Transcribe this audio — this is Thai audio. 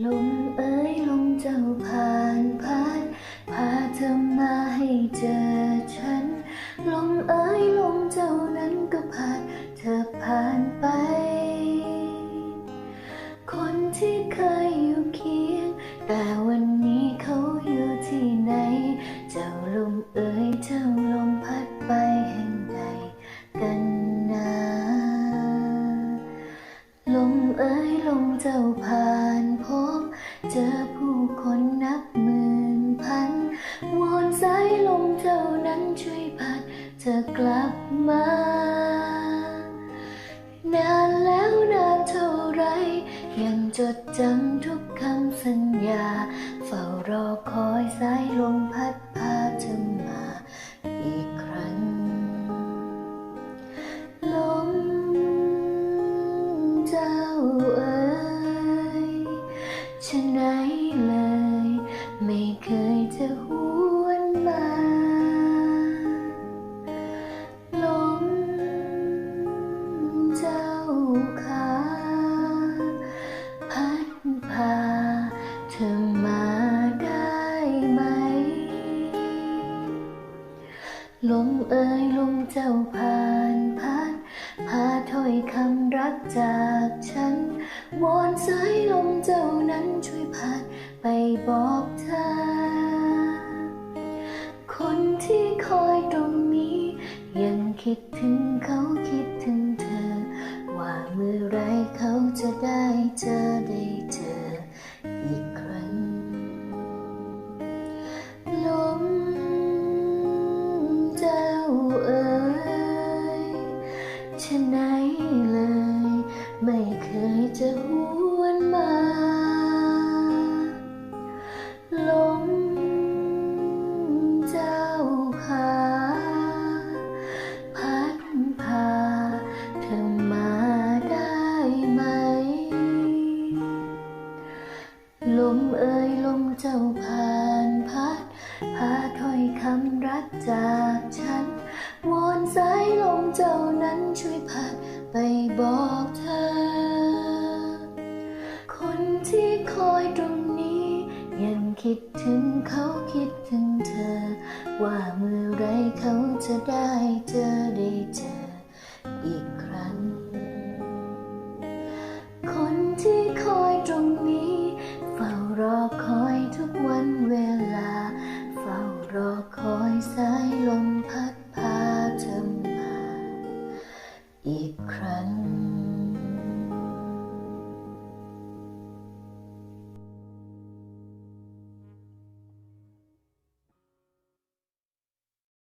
ลมเอ้ยลมเจ้าผ่านพัดพาเธอมาให้เจอฉัน ลมเอ้ยลมเจ้านั้นก็ผ่านเธอผ่านไป คนที่เคยอยู่เคียง แต่วันนี้เขาอยู่ที่ไหน เจ้าลมเอ้ยเจ้าลมพัดไปแห่งใดกันนะลมเอ้ยลมเจ้าผ่า นพบ เจอผู้คนนับหมื่นพัน วอนสายลมเจ้านั้นช่วยพัดเธอกลับมา นานแล้วนานเท่าไร ยังจดจำทุกคำสัญญา เฝ้ารอคอยสายลมพัด ฉะไหนเลย ไม่เคยจะหวนมาลมเจ้าขาพัดพาเธอมาได้ไหม ลมเอ่ยลมเจ้าผ่านพัดพาถ้อยคำรักจากฉันวอนสายลมเจ้า บอกเธอ คนที่คอยตรงนี้ ยังคิดถึงเขาคิดถึงเธอ ว่าเมื่อไรเขาจะได้เจอได้เจออีกครั้งลมเจ้าเอ๋ยฉะไหนเลย ไม่เคยจะหวนมา มเอ่ยลมเจ้าผ่านพัดพาถ้อยคำรักจากฉัน วอนสายลมเจ้านั้นช่วยพัดไปบอกเธอ คนที่คอยตรงนี้ ยังคิดถึงเขาคิดถึงเธอ ว่าเมื่อไรเขาจะได้เจอ 一困